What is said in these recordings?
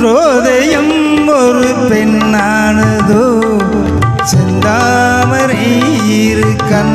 அன்றோதயம் ஒரு பெண்ணானதோ செந்தாமரை இரு கண்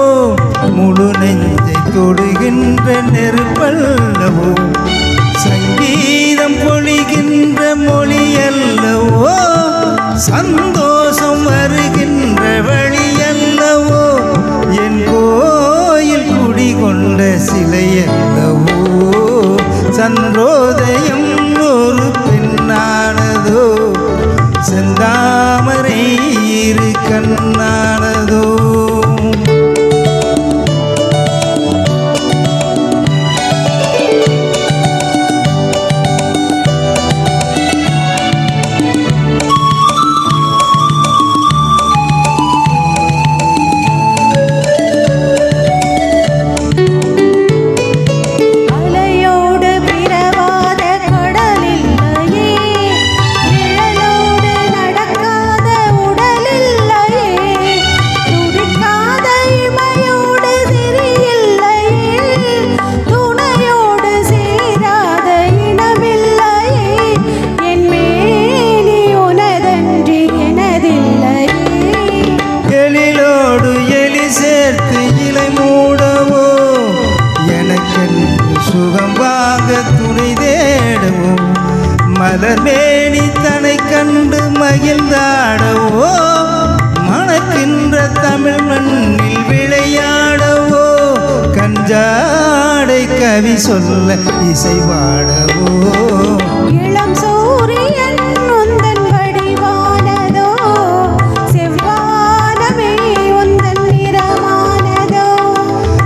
துணை தேடவும். மலர் மேனி தனை கண்டு மகிழ்ந்தாடவோ. மணக்கின்ற தமிழ் மண்ணில் விளையாடவோ. கஞ்சாடை கவி சொல்ல இசைவாடவோ இளம் சூரியன்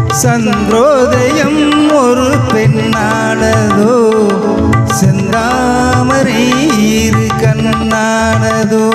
சந்திரோதயம் ஒரு பெண்ணானதோ செந்தாமரை இரு கண்ணானதோ.